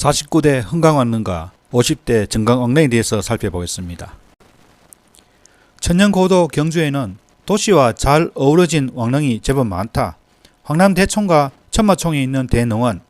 49대 흥강왕릉과 50대 정강왕릉에 대해서 살펴보겠습니다. 천년고도 경주에는 도시와 잘 어우러진 왕릉이 제법 많다. 황남 대청과 천마총에 있는 대농원,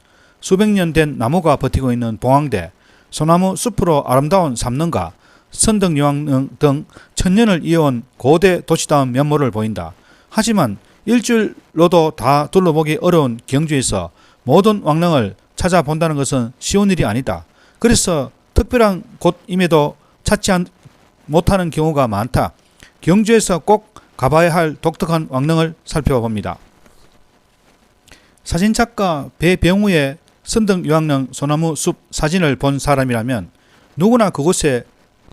수백 년 된 나무가 버티고 있는 봉황대, 소나무 숲으로 아름다운 삼릉과 선덕여왕릉 등 천년을 이어온 고대 도시다운 면모를 보인다. 하지만 일주일로도 다 둘러보기 어려운 경주에서 모든 왕릉을 찾아본다는 것은 쉬운 일이 아니다. 그래서 특별한 곳임에도 찾지 않- 못하는 경우가 많다. 경주에서 꼭 가봐야 할 독특한 왕릉을 살펴봅니다. 사진작가 배병우의 선덕유황릉 소나무 숲 사진을 본 사람이라면 누구나 그곳에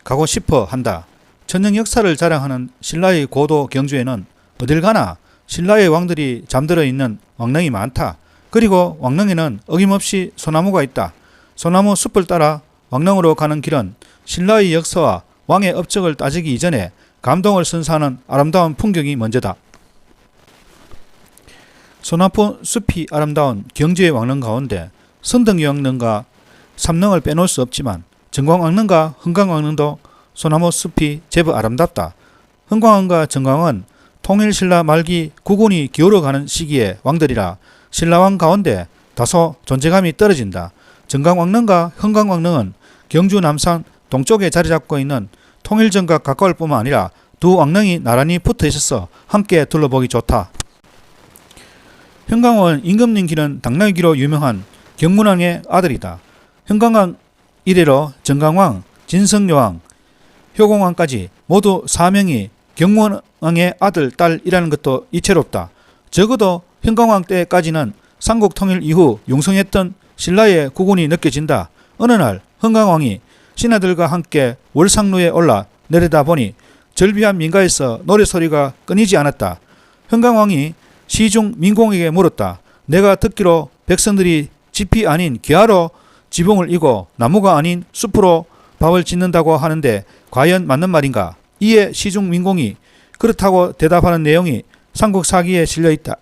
가고 싶어 한다. 천년 역사를 자랑하는 신라의 고도 경주에는 어딜 가나 신라의 왕들이 잠들어 있는 왕릉이 많다. 그리고 왕릉에는 어김없이 소나무가 있다. 소나무 숲을 따라 왕릉으로 가는 길은 신라의 역사와 왕의 업적을 따지기 이전에 감동을 선사하는 아름다운 풍경이 먼저다. 소나무 숲이 아름다운 경주의 왕릉 가운데 선덕유왕릉과 삼릉을 빼놓을 수 없지만 정광왕릉과 흥강왕릉도 소나무 숲이 제법 아름답다. 흥광왕과 정광은 통일신라 말기 국운이 기울어가는 시기의 왕들이라 신라왕 가운데 다소 존재감이 떨어진다. 정강왕릉과 흥강왕릉은 경주 남산 동쪽에 자리 잡고 있는 통일전과 가까울 뿐만 아니라 두 왕릉이 나란히 붙어 있어서 함께 둘러보기 좋다. 현강원 임금님기는 당나귀로 유명한 경문왕의 아들이다. 현강왕 이래로 정강왕, 진성여왕, 효공왕까지 모두 사명이 경문왕의 아들, 딸이라는 것도 이채롭다. 적어도 현강왕 때까지는 삼국 통일 이후 용성했던 신라의 국운이 느껴진다. 어느 날 흥강왕이 신하들과 함께 월상루에 올라 내려다 보니 절비한 민가에서 노래소리가 끊이지 않았다. 흥강왕이 시중 민공에게 물었다. 내가 듣기로 백성들이 집이 아닌 기아로 지붕을 이고 나무가 아닌 숲으로 밥을 짓는다고 하는데 과연 맞는 말인가? 이에 시중 민공이 그렇다고 대답하는 내용이 삼국사기에 실려 있다.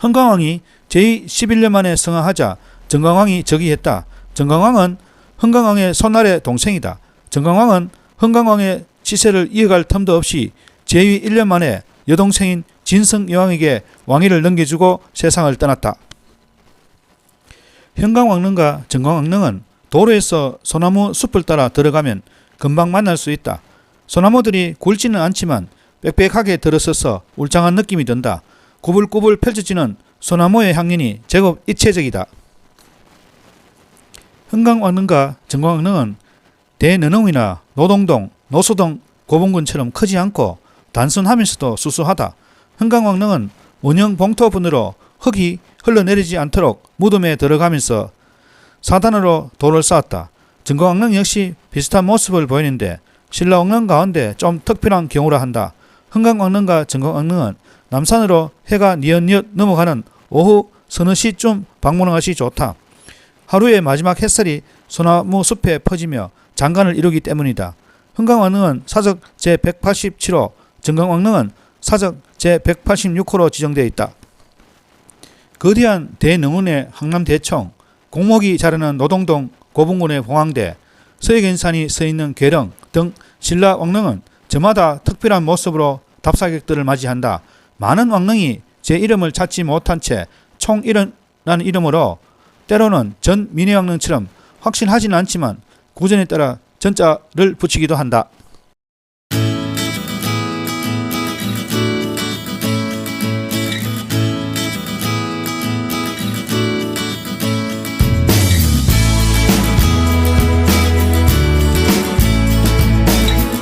흥강왕이 제2 11년 만에 성하하자 정강왕이 즉위했다. 정강왕은 흥강왕의 손아래 동생이다. 정강왕은 흥강왕의 치세를 이어갈 틈도 없이 제2 1년 만에 여동생인 진성여왕에게 왕위를 넘겨주고 세상을 떠났다. 현강왕릉과 정강왕릉은 도로에서 소나무 숲을 따라 들어가면 금방 만날 수 있다. 소나무들이 굵지는 않지만 빽빽하게 들어서서 울창한 느낌이 든다. 구불구불 펼쳐지는 소나무의 향연이 제법 입체적이다. 흥강왕릉과 정강왕릉은 대너농이나 노동동, 노소동, 고봉군처럼 크지 않고 단순하면서도 수수하다. 흥강왕릉은 원형 봉토분으로 흙이 흘러내리지 않도록 무덤에 들어가면서 사단으로 돌을 쌓았다. 정강왕릉 역시 비슷한 모습을 보이는데 신라왕릉 가운데 좀 특별한 경우라 한다. 흥강왕릉과 정강왕릉은 남산으로 해가 뉘엿뉘엿 넘어가는 오후 서너 시쯤 방문하시 좋다. 하루의 마지막 햇살이 소나무 숲에 퍼지며 장관을 이루기 때문이다. 흥강왕릉은 사적 제187호, 정강왕릉은 사적 제186호로 지정되어 있다. 거대한 대능원의 항남대청, 공목이 자르는 노동동 고분군의 봉황대, 서해견산이 서 있는 괴령 등 신라 왕릉은 저마다 특별한 모습으로 답사객들을 맞이한다. 많은 왕릉이 제 이름을 찾지 못한 채 총이라는 이름으로 때로는 전 민해왕릉처럼 확실하지는 않지만 구전에 따라 전자를 붙이기도 한다.